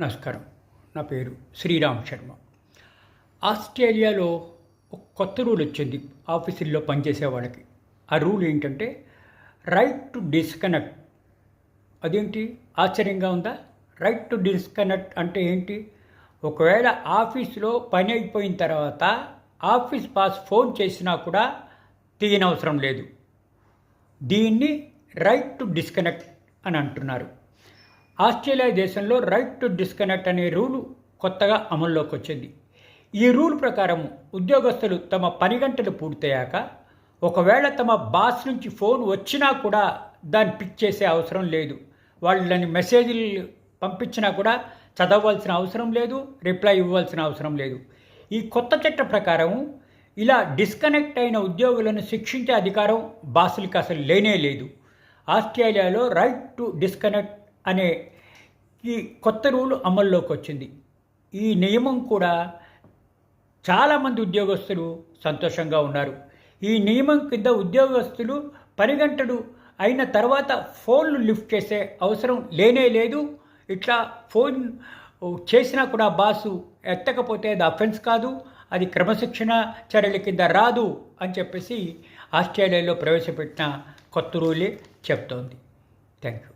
నమస్కారం. నా పేరు శ్రీరామ్ శర్మ. ఆస్ట్రేలియాలో ఒక కొత్త రూల్ వచ్చింది ఆఫీసుల్లో పనిచేసే వాళ్ళకి. ఆ రూల్ ఏంటంటే రైట్ టు డిస్కనెక్ట్. అదేంటి? ఆశ్చర్యంగా ఉందా? రైట్ టు డిస్కనెక్ట్ అంటే ఏంటి? ఒకవేళ ఆఫీసులో పని అయిపోయిన తర్వాత ఆఫీస్ పాస్ ఫోన్ చేసినా కూడా తీయనవసరం లేదు. దీన్ని రైట్ టు డిస్కనెక్ట్ అని అంటున్నారు. ఆస్ట్రేలియా దేశంలో రైట్ టు డిస్కనెక్ట్ అనే రూలు కొత్తగా అమల్లోకి వచ్చింది ఈ రూల్ ప్రకారం ఉద్యోగస్తులు తమ పని గంటలు పూర్తయ్యాక ఒకవేళ తమ బాస్ నుంచి ఫోన్ వచ్చినా కూడా దాన్ని పిక్ చేసే అవసరం లేదు. వాళ్ళని మెసేజ్లు పంపించినా కూడా చదవవలసిన అవసరం లేదు రిప్లై ఇవ్వాల్సిన అవసరం లేదు. ఈ కొత్త చట్ట ప్రకారం ఇలా డిస్కనెక్ట్ అయిన ఉద్యోగులను శిక్షించే అధికారం బాసులకు అసలు లేనే లేదు. ఆస్ట్రేలియాలో రైట్ టు డిస్కనెక్ట్ అనే ఈ కొత్త రూల్ అమల్లోకి వచ్చింది. ఈ నియమం కూడా చాలామంది ఉద్యోగస్తులు సంతోషంగా ఉన్నారు. ఈ నియమం కింద ఉద్యోగస్తులు పని గంటలు అయిన తర్వాత ఫోన్లు లిఫ్ట్ చేసే అవసరం లేనే లేదు. ఇట్లా ఫోన్ చేసినా కూడా బాసు ఎత్తకపోతే అది అఫెన్స్ కాదు అది క్రమశిక్షణ చర్యల కింద రాదు అని చెప్పేసి ఆస్ట్రేలియాలో ప్రవేశపెట్టిన కొత్త రూలే చెప్తోంది. Thank you